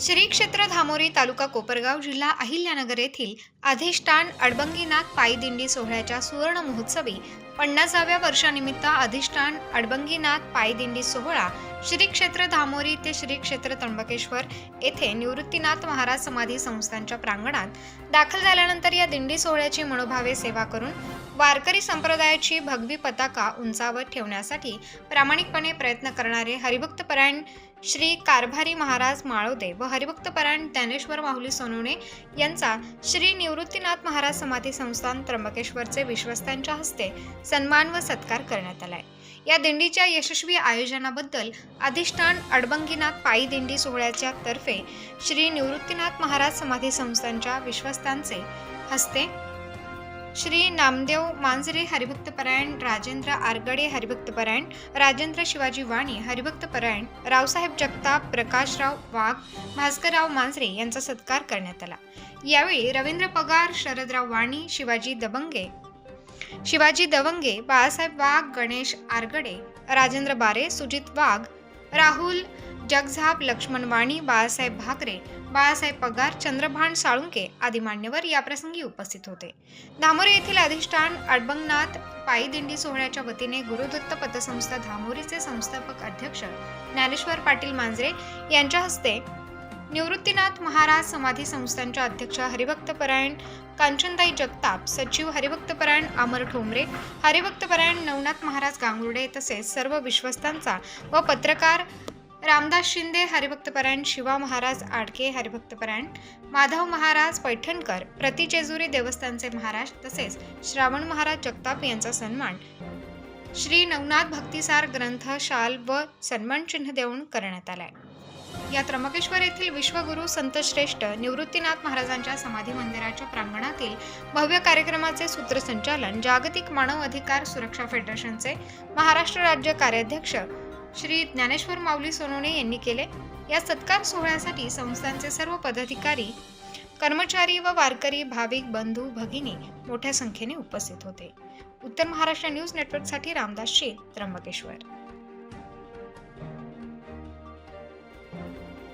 श्री क्षेत्र धामोरी तालुका कोपरगाव जिल्हा अहिल्यानगर येथील अधिष्ठान अडबंगीनाथ पायदिंडी सोहळ्याच्या सुवर्ण महोत्सवी पन्नासाव्या वर्षानिमित्त अधिष्ठान अडबंगीनाथ पायदिंडी सोहळा श्री क्षेत्र धामोरी ते श्री क्षेत्र त्र्यंबकेश्वर येथे निवृत्तीनाथ महाराज समाधी संस्थांच्या प्रांगणात दाखल झाल्यानंतर या दिंडी सोहळ्याची मनोभावे सेवा करून वारकरी संप्रदायाची भगवी पताका उंचावत ठेवण्यासाठी प्रामाणिकपणे प्रयत्न करणारे हरिभक्तपरायण श्री कारभारी महाराज माळोदे व हरिभक्तपरायण ज्ञानेश्वर माहुली सोनवणे यांचा श्री निवृत्तीनाथ महाराज समाधी संस्थान त्र्यंबकेश्वरचे विश्वस्तांच्या हस्ते सन्मान व सत्कार करण्यात आलाय. या दिंडीच्या यशस्वी आयोजनाबद्दल अधिष्ठान अडबंगीनाथ पायी दिंडी सोहळ्याच्या तर्फे श्री निवृत्तीनाथ महाराज समाधी संस्थांच्या विश्वस्तांचे हस्ते श्री नामदेव मांजरे हरिभक्तपरायण राजेंद्र आरगडे हरिभक्तपरायण राजेंद्र शिवाजी वाणी हरिभक्तपरायण रावसाहेब जगताप प्रकाशराव वाघ भास्करराव मांजरे यांचा सत्कार करण्यात आला. यावेळी रवींद्र पगार शरदराव वाणी शिवाजी दबंगे शिवाजी दवंगे बाळासाहेब वाघ गणेश आरगडे राजेंद्र बारे सुजित वाघ राहुल जगझाप लक्ष्मण वाणी बाळासाहेब भाकरे बाळासाहेब पगार चंद्रभान साळुंके आदी मान्यवर याप्रसंगी उपस्थित होते. धामोरी येथील अधिष्ठान अडबंगनाथ पायी दिंडी सोहळ्याच्या वतीने गुरुदत्त पतसंस्था धामोरीचे संस्थापक अध्यक्ष ज्ञानेश्वर पाटील मांजरे यांच्या हस्ते निवृत्तीनाथ महाराज समाधी संस्थांच्या अध्यक्ष हरिभक्तपरायण कांचनताई जगताप सचिव हरिभक्तपरायण अमर ठोंबरे हरिभक्तपरायण नवनाथ महाराज गांगुर्डे तसेच सर्व विश्वस्तांचा व पत्रकार रामदास शिंदे हरिभक्तपरायण शिवा महाराज आडके हरिभक्तपरायण माधव महाराज पैठणकर प्रतिचेजुरी देवस्थानचे महाराज तसेच श्रावण महाराज जगताप यांचा सन्मान श्री नवनाथ भक्तिसार ग्रंथ शाल व सन्मान चिन्ह देऊन करण्यात आलाय. या त्र्यंबकेश्वर येथील विश्वगुरु संतश्रेष्ठ निवृत्तीनाथ महाराजांच्या समाधी मंदिराच्या प्रांगणातील भव्य कार्यक्रमाचे सूत्रसंचालन जागतिक मानव अधिकार सुरक्षा फेडरेशनचे महाराष्ट्र राज्य कार्याध्यक्ष श्री ज्ञानेश्वर माऊली सोनोने यांनी केले. या सत्कार सोहळ्यासाठी संस्थांचे सर्व पदाधिकारी कर्मचारी व वारकरी भाविक बंधू भगिनी मोठ्या संख्येने उपस्थित होते. उत्तर महाराष्ट्र न्यूज नेटवर्कसाठी रामदास शेत त्र्यंबकेश्वर.